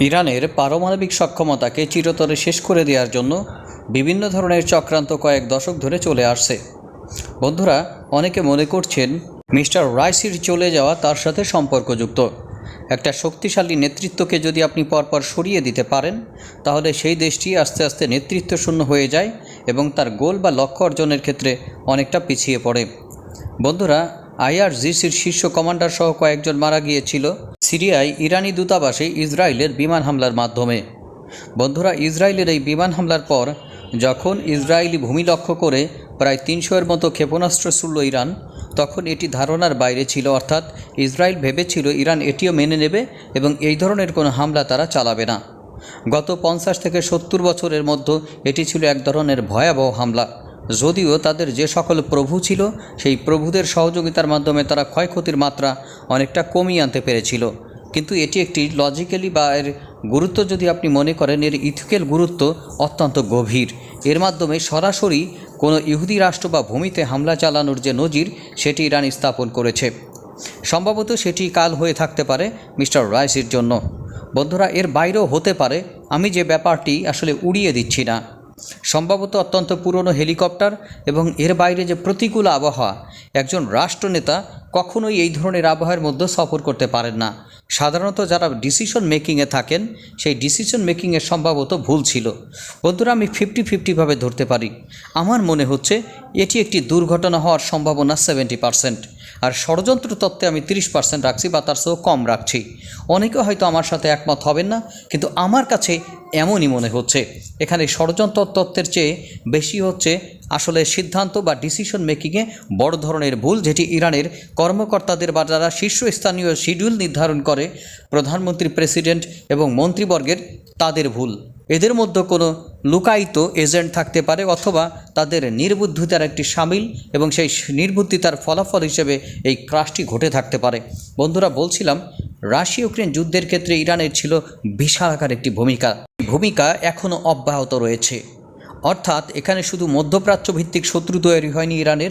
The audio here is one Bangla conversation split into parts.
ইরানের পারমাণবিক সক্ষমতাকে চিরতরে শেষ করে দেওয়ার জন্য বিভিন্ন ধরনের চক্রান্ত কয়েক দশক ধরে চলে আসছে। বন্ধুরা, অনেকে মনে করছেন মিস্টার রাইসির চলে যাওয়া তার সাথে সম্পর্কযুক্ত। একটা শক্তিশালী নেতৃত্বকে যদি আপনি পরপর সরিয়ে দিতে পারেন, তাহলে সেই দেশটি আস্তে আস্তে নেতৃত্ব শূন্য হয়ে যায় এবং তার গোল বা লক্ষ্য অর্জনের ক্ষেত্রে অনেকটা পিছিয়ে পড়ে। বন্ধুরা আইআরজিসির শীর্ষ কমান্ডার সহ কয়েকজন মারা গিয়েছিল সিরিয়ায় ইরানি দূতাবাসে ইসরায়েলের বিমান হামলার মাধ্যমে। বন্ধুরা, ইসরায়েলের এই বিমান হামলার পর যখন ইসরায়েলি ভূমি লক্ষ্য করে প্রায় তিনশোর মতো ক্ষেপণাস্ত্র ছুড়ল ইরান, তখন এটি ধারণার বাইরে ছিল, অর্থাৎ ইসরায়েল ভেবেছিল ইরান এটিও মেনে নেবে এবং এই ধরনের কোনো হামলা তারা চালাবে না। গত পঞ্চাশ থেকে সত্তর বছরের মধ্যে এটি ছিল এক ধরনের ভয়াবহ হামলা। যদিও তাদের যে সকল প্রভু ছিল, সেই প্রভুদের সহযোগিতার মাধ্যমে তারা ক্ষয়ক্ষতির মাত্রা অনেকটা কমিয়ে আনতে পেরেছিল। কিন্তু এটি একটি লজিক্যালি বা এর গুরুত্ব যদি আপনি মনে করেন, এর ইথিক্যাল গুরুত্ব অত্যন্ত গভীর। এর মাধ্যমে সরাসরি কোনো ইহুদি রাষ্ট্র বা ভূমিতে হামলা চালানোর যে নজির, সেটি ইরান স্থাপন করেছে। সম্ভবত সেটি কাল হয়ে থাকতে পারে মিস্টার রাইসির জন্য। বন্ধুরা, এর বাইরেও হতে পারে। আমি যে ব্যাপারটি আসলে উড়িয়ে দিচ্ছি না। সম্ভবত অত্যন্ত পুরনো হেলিকপ্টার এবং এর বাইরে যে প্রতিকূল আবহাওয়া, একজন রাষ্ট্রনেতা কখনোই এই ধরনের আবহাওয়ার মধ্যে সফর করতে পারেন না। সাধারণত যারা ডিসিশন মেকিংয়ে থাকেন, সেই ডিসিশন মেকিংয়ে সম্ভবত ভুল ছিল। বন্ধুরা, আমি ফিফটি ফিফটিভাবে ধরতে পারি। আমার মনে হচ্ছে এটি একটি দুর্ঘটনা হওয়ার সম্ভাবনা সেভেন্টি পার্সেন্ট আর ষড়যন্ত্র তত্ত্বে আমি তিরিশ পার্সেন্ট রাখছি বা তার চেয়েও কম রাখছি। অনেকে হয়তো আমার সাথে একমত হবেন না, কিন্তু আমার কাছে এমনই মনে হচ্ছে। এখানে ষড়যন্ত্র তত্ত্বের চেয়ে বেশি হচ্ছে আসলে সিদ্ধান্ত বা ডিসিশন মেকিংয়ে বড় ধরনের ভুল, যেটি ইরানের কর্মকর্তাদের বা যারা শীর্ষস্থানীয় শিডিউল নির্ধারণ করে, প্রধানমন্ত্রী প্রেসিডেন্ট এবং মন্ত্রীবর্গের, তাদের ভুল। এদের মধ্যে কোনো লুকায়িত এজেন্ট থাকতে পারে অথবা তাদের নির্বুদ্ধিতার একটি সামিল এবং সেই নির্বুদ্ধিতার ফলাফল হিসেবে এই ক্রাশটি ঘটে থাকতে পারে। বন্ধুরা, বলছিলাম রাশিয়া ইউক্রেন যুদ্ধের ক্ষেত্রে ইরানের ছিল বিশাল আকার একটি ভূমিকা। ভূমিকা এখনও অব্যাহত রয়েছে। অর্থাৎ এখানে শুধু মধ্যপ্রাচ্য ভিত্তিক শত্রু তৈরি হয়নি ইরানের।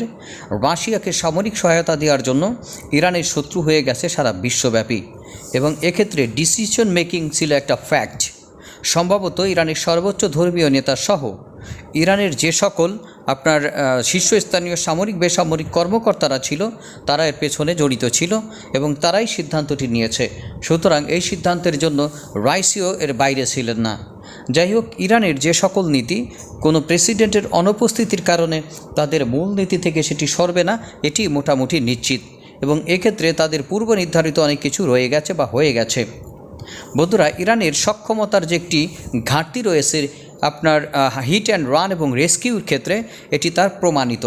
রাশিয়াকে সামরিক সহায়তা দেওয়ার জন্য ইরানের শত্রু হয়ে গেছে সারা বিশ্বব্যাপী। এবং এক্ষেত্রে ডিসিশন মেকিং ছিল একটা ফ্যাক্ট সম্ভবত ইরানের সর্বোচ্চ ধর্মীয় নেতা সহ। ইরানের যে সকল আপনার শীর্ষস্থানীয় সামরিক, বেসামরিক কর্মকর্তারা ছিল, তারা এর পেছনে জড়িত ছিল এবং তারাই সিদ্ধান্তটি নিয়েছে। সুতরাং এই সিদ্ধান্তের জন্য রাইসিও এর বাইরে ছিলেন না। যাই হোক, ইরানের যে সকল নীতি, কোনো প্রেসিডেন্টের অনুপস্থিতির কারণে তাদের মূল নীতি থেকে সেটি সরবে না, এটি মোটামুটি নিশ্চিত। এবং এক্ষেত্রে তাদের পূর্ব নির্ধারিত অনেক কিছু রয়ে গেছে বা হয়ে গেছে। বন্ধুরা, ইরানের সক্ষমতার যে একটি ঘাটতি রয়েছে আপনার হিট অ্যান্ড রান এবং রেস্কিউর ক্ষেত্রে এটি তার প্রমাণিত।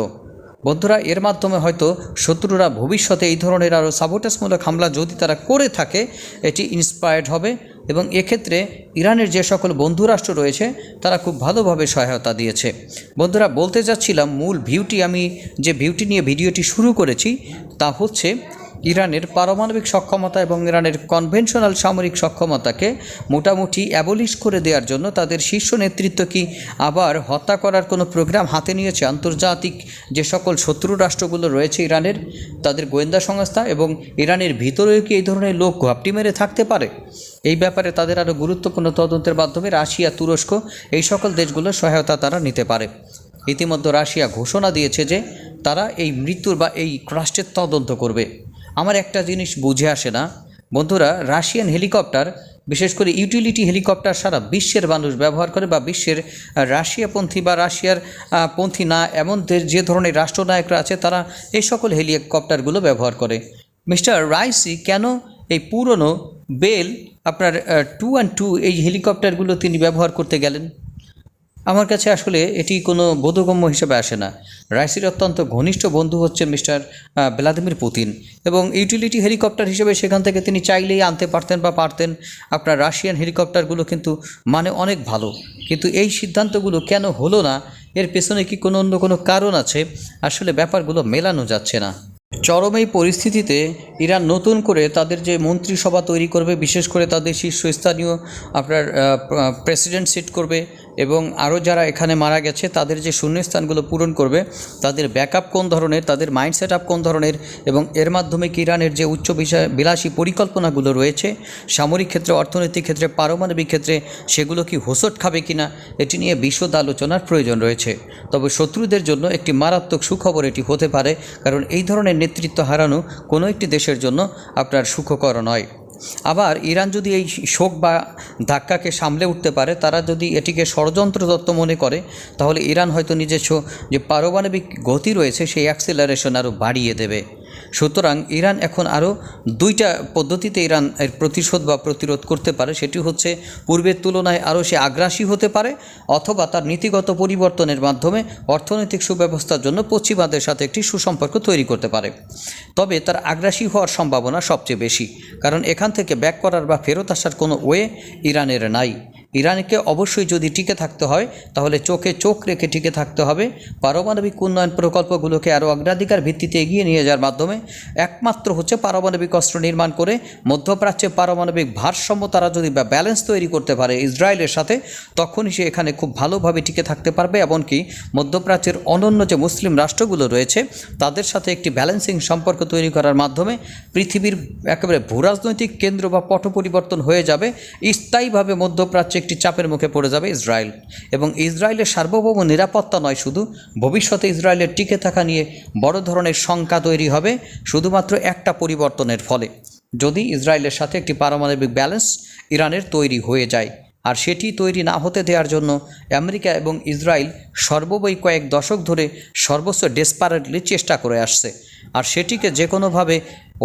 বন্ধুরা, এর মাধ্যমে হয়তো শত্রুরা ভবিষ্যতে এই ধরনের আরও সাবোটাসমূলক হামলা যদি তারা করে থাকে, এটি ইন্সপায়ার্ড হবে এবং এক্ষেত্রে ইরানের যে সকল বন্ধুরাষ্ট্র রয়েছে, তারা খুব ভালোভাবে সহায়তা দিয়েছে। বন্ধুরা, বলতে যাচ্ছিলাম, মূল ভিউটি আমি যে ভিউটি নিয়ে ভিডিওটি শুরু করেছি, তা হচ্ছে ইরানের পারমাণবিক সক্ষমতা এবং ইরানের কনভেনশনাল সামরিক সক্ষমতাকে মোটামুটি অ্যাবলিশ করে দেওয়ার জন্য তাদের শীর্ষ নেতৃত্ব কি আবার হত্যা করার কোনো প্রোগ্রাম হাতে নিয়েছে আন্তর্জাতিক যে সকল শত্রু রাষ্ট্রগুলো রয়েছে ইরানের, তাদের গোয়েন্দা সংস্থা এবং ইরানের ভিতরেও কি এই ধরনের লোক ঘাপটি মেরে থাকতে পারে? এই ব্যাপারে তাদের আরও গুরুত্বপূর্ণ তদন্তের মাধ্যমে রাশিয়া, তুরস্ক এই সকল দেশগুলোর সহায়তা তারা নিতে পারে। ইতিমধ্যে রাশিয়া ঘোষণা দিয়েছে যে তারা এই মৃত্যুর বা এই ক্রাস্টের তদন্ত করবে। আমার একটা জিনিস বুঝে আসে না। বন্ধুরা, রাশিয়ান হেলিকপ্টার, বিশেষ করে ইউটিলিটি হেলিকপ্টার সারা বিশ্বের মানুষ ব্যবহার করে বা বিশ্বের রাশিয়াপন্থী বা রাশিয়ার পন্থী না এমন যে ধরনের রাষ্ট্রনায়করা আছে, তারা এই সকল হেলিকপ্টারগুলো ব্যবহার করে। মিস্টার রাইসি, কেন এই পুরনো বেল আপনার টু অ্যান্ড টু এই হেলিকপ্টারগুলো তিনি ব্যবহার করতে গেলেন? আমার কাছে আসলে এটি কোনো বোধগম্য হিসেবে আসে না। রাইসির অত্যন্ত ঘনিষ্ঠ বন্ধু হচ্ছে মিস্টার ভ্লাদিমির পুতিন এবং ইউটিলিটি হেলিকপ্টার হিসেবে সেখান থেকে তিনি চাইলেই আনতে পারতেন বা পারতেন। আপনার রাশিয়ান হেলিকপ্টারগুলো কিন্তু মানে অনেক ভালো। কিন্তু এই সিদ্ধান্তগুলো কেন হলো না? এর পেছনে কি কোনো অন্য কোনো কারণ আছে? আসলে ব্যাপারগুলো মেলানো যাচ্ছে না। চরম এই পরিস্থিতিতে ইরান নতুন করে তাদের যে মন্ত্রিসভা তৈরি করবে, বিশেষ করে তাদের শীর্ষস্থানীয় আপনার প্রেসিডেন্ট সিট করবে এবং আরও যারা এখানে মারা গেছে, তাদের যে শূন্যস্থানগুলো পূরণ করবে, তাদের ব্যাকআপ কোন ধরনের, তাদের মাইন্ড সেট আপ কোন ধরনের, এবং এর মাধ্যমে কি ইরানের যে উচ্চ বিলাসী পরিকল্পনাগুলো রয়েছে, সামরিক ক্ষেত্রে, অর্থনৈতিক ক্ষেত্রে, পারমাণবিক ক্ষেত্রে, সেগুলো কি হোসট খাবে কিনা, এটি নিয়ে বিশদ আলোচনার প্রয়োজন রয়েছে। তবে শত্রুদের জন্য একটি মারাত্মক সুখবর এটি হতে পারে, কারণ এই ধরনের নেতৃত্ব হারানো কোনো একটি দেশের জন্য আপনার সুখকর নয়। আবার ইরান যদি এই শোক বা ধাক্কাকে সামলে উঠতে পারে, তারা যদি এটিকে ষড়যন্ত্র তত্ত্ব মনে করে, তাহলে ইরান হয়তো নিজস্ব যে পারমাণবিক গতি রয়েছে, সেই অ্যাক্সিলারেশন আরও বাড়িয়ে দেবে। সুতরাং ইরান এখন আরও দুইটা পদ্ধতিতে ইরান এর প্রতিশোধ বা প্রতিরোধ করতে পারে। সেটি হচ্ছে, পূর্বের তুলনায় আরও সে আগ্রাসী হতে পারে অথবা তার নীতিগত পরিবর্তনের মাধ্যমে অর্থনৈতিক সুব্যবস্থার জন্য পশ্চিমাদের সাথে একটি সুসম্পর্ক তৈরি করতে পারে। তবে তার আগ্রাসী হওয়ার সম্ভাবনা সবচেয়ে বেশি, কারণ এখান থেকে ব্যাক করার বা ফেরত আসার কোনো ওয়ে ইরানের নাই। ইরানকে অবশ্যই যদি টিকে থাকতে হয়, তাহলে চোখে চোখ রেখে টিকে থাকতে হবে। পারমাণবিক উন্নয়ন প্রকল্পগুলোকে আরও অগ্রাধিকার ভিত্তিতে এগিয়ে নিয়ে যাওয়ার মাধ্যমে একমাত্র হচ্ছে পারমাণবিক অস্ত্র নির্মাণ করে মধ্যপ্রাচ্যে পারমাণবিক ভারসাম্য তারা যদি বা ব্যালেন্স তৈরি করতে পারে ইসরায়েলের সাথে, তখনই সে এখানে খুব ভালোভাবে টিকে থাকতে পারবে। এমনকি মধ্যপ্রাচ্যের অনন্য যে মুসলিম রাষ্ট্রগুলো রয়েছে, তাদের সাথে একটি ব্যালেন্সিং সম্পর্ক তৈরি করার মাধ্যমে পৃথিবীর একেবারে ভূরাজনৈতিক কেন্দ্র বা পট পরিবর্তন হয়ে যাবে। স্থায়ীভাবে মধ্যপ্রাচ্যে একটি চাপের মুখে পড়ে যাবে ইসরায়েল। এবং ইসরায়েলের সার্বভৌম নিরাপত্তা নয় শুধু, ভবিষ্যতে ইসরায়েলের টিকে থাকা নিয়ে বড় ধরনের শঙ্কা তৈরি হবে শুধুমাত্র একটা পরিবর্তনের ফলে। যদি ইসরায়েলের সাথে একটি পারমাণবিক ব্যালেন্স ইরানের তৈরি হয়ে যায়, আর সেটি তৈরি না হতে দেওয়ার জন্য আমেরিকা এবং ইসরায়েল সর্ববই কয়েক দশক ধরে সর্বোচ্চ ডেসপারেটলি চেষ্টা করে আসছে। আর সেটিকে যে কোনোভাবে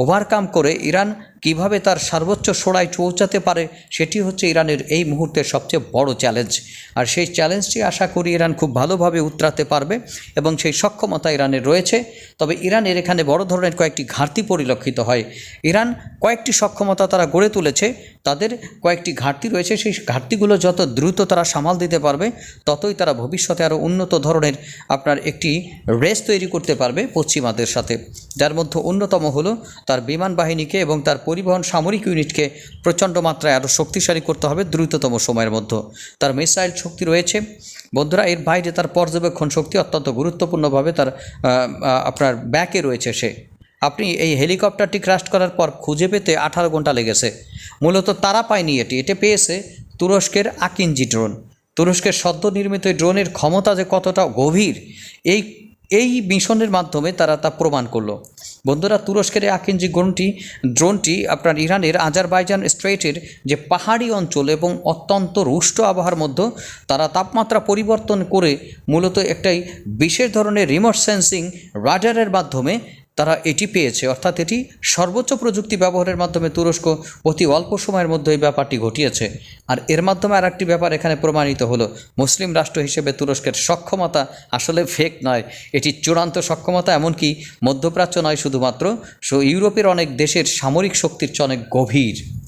ওভারকাম করে ইরান কীভাবে তার সর্বোচ্চ সোড়ায় পৌঁছাতে পারে সেটি হচ্ছে ইরানের এই মুহূর্তের সবচেয়ে বড় চ্যালেঞ্জ। আর সেই চ্যালেঞ্জটি আশা করি ইরান খুব ভালোভাবে উতরাতে পারবে এবং সেই সক্ষমতা ইরানের রয়েছে। তবে ইরানের এখানে বড় ধরনের কয়েকটি ঘাটতি পরিলক্ষিত হয়। ইরান কয়েকটি সক্ষমতা তারা গড়ে তুলেছে, তাদের কয়েকটি ঘাটতি রয়েছে। সেই ঘাটতিগুলো যত দ্রুত তারা সামাল দিতে পারবে, ততই তারা ভবিষ্যতে আরও উন্নত ধরনের আপনার একটি রেস তৈরি করতে পারবে পশ্চিমাদের সাথে। যার মধ্যে অন্যতম হলো তার বিমান বাহিনীকে এবং তার পরিবহন সামরিক ইউনিটকে প্রচণ্ড মাত্রায় আরও শক্তিশালী করতে হবে দ্রুততম সময়ের মধ্যে। তার মিসাইল শক্তি রয়েছে। বন্ধুরা, এর বাইরে তার পর্যবেক্ষণ শক্তি অত্যন্ত গুরুত্বপূর্ণভাবে তার আপনার ব্যাকে রয়েছে সে। আপনি এই হেলিকপ্টারটি ক্রাশ করার পর খুঁজে পেতে আঠারো ঘণ্টা লেগেছে। মূলত তারা পায়নি এটি, এটা পেয়েছে তুরস্কের আকিনজি ড্রোন। তুরস্কের সদ্য নির্মিত ড্রোনের ক্ষমতা যে কতটা গভীর, এই এই মিশনের মাধ্যমে তারা তা প্রমাণ করল। বন্ধুরা, তুরস্কের আকিঞ্জি গ্রোনটি ড্রোনটি আপনার ইরানের আজারবাইজান স্ট্রেটের যে পাহাড়ি অঞ্চল এবং অত্যন্ত রুষ্ট আবহাওয়ার মধ্যে, তারা তাপমাত্রা পরিবর্তন করে মূলত একটাই বিশেষ ধরনের রিমোট সেন্সিং রাডারের মাধ্যমে তারা এটি পেয়েছে। অর্থাৎ এটি সর্বোচ্চ প্রযুক্তি ব্যবহারের মাধ্যমে তুরস্ক অতি অল্প সময়ের মধ্যে এই ব্যাপারটি ঘটিয়েছে। আর এর মাধ্যমে আর একটি ব্যাপার এখানে প্রমাণিত হলো। মুসলিম রাষ্ট্র হিসেবে তুরস্কের সক্ষমতা আসলে ফেক নয়। এটি চূড়ান্ত সক্ষমতা, এমনকি মধ্যপ্রাচ্য নয় শুধুমাত্র। সো ইউরোপের অনেক দেশের সামরিক শক্তির চেয়ে অনেক গভীর।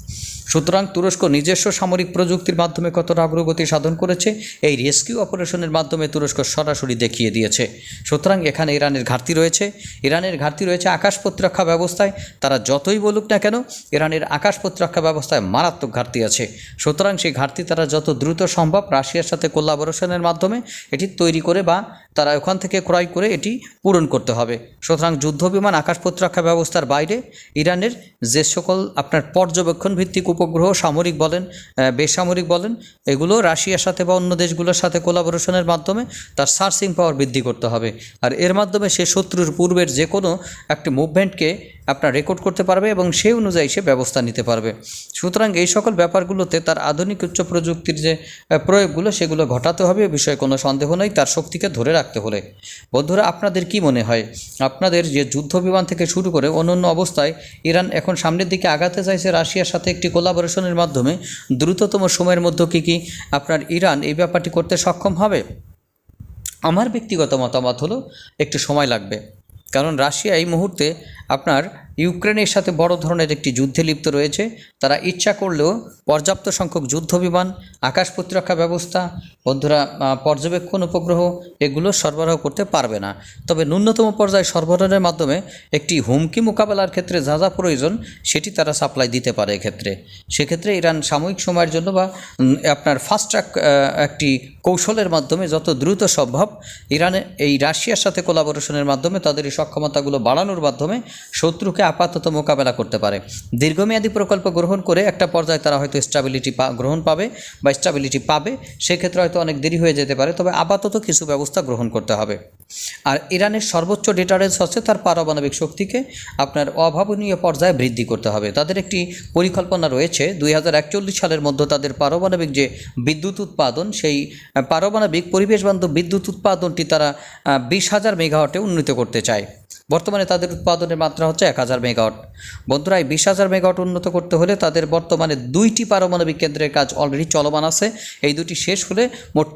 সুতরাং তুরস্ক নিজস্ব সামরিক প্রযুক্তির মাধ্যমে কতটা অগ্রগতি সাধন করেছে, এই রেস্কিউ অপারেশনের মাধ্যমে তুরস্ক সরাসরি দেখিয়ে দিয়েছে। সুতরাং এখানে ইরানের ঘাটতি রয়েছে। ইরানের ঘাটতি রয়েছে আকাশ প্রতিরক্ষা ব্যবস্থায়। তারা যতই বলুক না কেন, ইরানের আকাশ প্রতিরক্ষা ব্যবস্থায় মারাত্মক ঘাটতি আছে। সুতরাং সেই ঘাটতি তারা যত দ্রুত সম্ভব রাশিয়ার সাথে কোলাবোরেশনের মাধ্যমে এটি তৈরি করে বা তারা ওখান থেকে ক্রয় করে এটি পূরণ করতে হবে। সুতরাং যুদ্ধবিমান আকাশ প্রতিরক্ষা ব্যবস্থার বাইরে ইরানের যে সকল আপনার পর্যবেক্ষণ ভিত্তিক উপগ্রহ, সামরিক বলেন বেসামরিক বলেন, এগুলো রাশিয়ার সাথে বা অন্য দেশগুলোর সাথে কোলাবোরেশনের মাধ্যমে তার সার্চিং পাওয়ার বৃদ্ধি করতে হবে। আর এর মাধ্যমে সে শত্রুর পূর্বের যে কোনো একটি মুভমেন্টকে আপনার রেকর্ড করতে পারবে এবং সেই অনুযায়ী সে ব্যবস্থা নিতে পারবে। সুতরাং এই সকল ব্যাপারগুলোতে তার আধুনিক উচ্চ প্রযুক্তির যে প্রয়োগগুলো, সেগুলো ঘটাতে হবে বিষয়ে কোনো সন্দেহ নেই, তার শক্তিকে ধরে রাখতে হলে। বন্ধুরা, আপনাদের কি মনে হয়? আপনাদের যে যুদ্ধ বিমান থেকে শুরু করে অন্যান্য অবস্থায় ইরান এখন সামনের দিকে আগাতে চাইছে রাশিয়ার সাথে একটি কোলাবোরেশনের মাধ্যমে, দ্রুততম সময়ের মধ্যে কি কি আপনার ইরান এই ব্যাপারটি করতে সক্ষম হবে? আমার ব্যক্তিগত মতামত হলো, একটু সময় লাগবে। কারণ রাশিয়া এই মুহূর্তে আপনার ইউক্রেনের সাথে বড় ধরনের একটি যুদ্ধে লিপ্ত রয়েছে। তারা ইচ্ছা করলেও পর্যাপ্ত সংখ্যক যুদ্ধ বিমান, আকাশ প্রতিরক্ষা ব্যবস্থা, বন্ধুরা পর্যবেক্ষণ উপগ্রহ, এগুলো সরবরাহ করতে পারবে না। তবে ন্যূনতম পর্যায়ে সরবরাহের মাধ্যমে একটি হুমকি মোকাবেলার ক্ষেত্রে যা যা প্রয়োজন, সেটি তারা সাপ্লাই দিতে পারে এক্ষেত্রে। সেক্ষেত্রে ইরান সাময়িক সময়ের জন্য বা আপনার ফাস্ট ট্র্যাক একটি কৌশলের মাধ্যমে যত দ্রুত সম্ভব, ইরানে, এই রাশিয়ার সাথে কোলাবোরেশনের মাধ্যমে তাদের এই সক্ষমতাগুলো বাড়ানোর মাধ্যমে শত্রুকে আপাতত মোকাবেলা করতে পারে। দীর্ঘমেয়াদী প্রকল্প গ্রহণ করে একটা পর্যায়ে তারা হয়তো স্টাবিলিটি গ্রহণ পাবে বা স্টাবিলিটি পাবে, সেক্ষেত্রে হয়তো অনেক দেরি হয়ে যেতে পারে, তবে আপাতত কিছু ব্যবস্থা গ্রহণ করতে হবে। আর ইরানের সর্বোচ্চ ডিটারেন্স হচ্ছে তার পারমাণবিক শক্তিকে আপনার অভাবনীয় পর্যায়ে বৃদ্ধি করতে হবে। তাদের একটি পরিকল্পনা রয়েছে, দুই হাজার একচল্লিশ সালের মধ্যে তাদের পারমাণবিক যে বিদ্যুৎ উৎপাদন, সেই পারমাণবিক পরিবেশবান্ধব বিদ্যুৎ উৎপাদনটি তারা বিশ হাজার মেগাওয়াটে উন্নীত করতে চায়। বর্তমানে তাদের উৎপাদনের মাত্রা হচ্ছে এক হাজার মেগাওয়াট। বন্ধুরা, এই বিশ হাজার মেগাওয়াট উন্নত করতে হলে তাদের বর্তমানে দুইটি পারমাণবিক কেন্দ্রের কাজ অলরেডি চলমান আছে। এই দুটি শেষ হলে মোট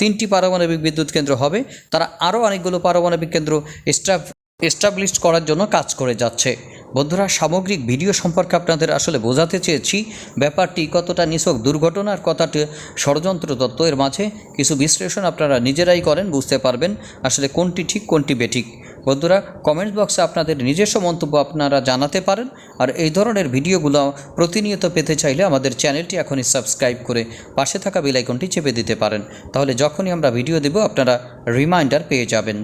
তিনটি পারমাণবিক বিদ্যুৎ কেন্দ্র হবে। তারা আরও অনেকগুলো পারমাণবিক কেন্দ্র এস্টাব এস্টাবলিশ করার জন্য কাজ করে যাচ্ছে। বন্ধুরা, সামগ্রিক ভিডিও সম্পর্কে আপনাদের আসলে বোঝাতে চেয়েছি, ব্যাপারটি কতটা নিছক দুর্ঘটনা আর কতটা ষড়যন্ত্র তত্ত্ব এর মাঝে কিছু বিশ্লেষণ আপনারা নিজেরাই করেন, বুঝতে পারবেন আসলে কোনটি ঠিক, কোনটি বেঠিক। বন্ধুরা কমেন্ট বক্সে আপনাদের নিজস্ব মন্তব্য আপনারা জানাতে পারেন আর এই ধরনের ভিডিওগুলো প্রতিনিয়ত পেতে চাইলে আমাদের চ্যানেলটি এখনই সাবস্ক্রাইব করে পাশে থাকা বেল আইকনটি চেপে দিতে পারেন। তাহলে যখনই আমরা ভিডিও দেব, আপনারা রিমাইন্ডার পেয়ে যাবেন।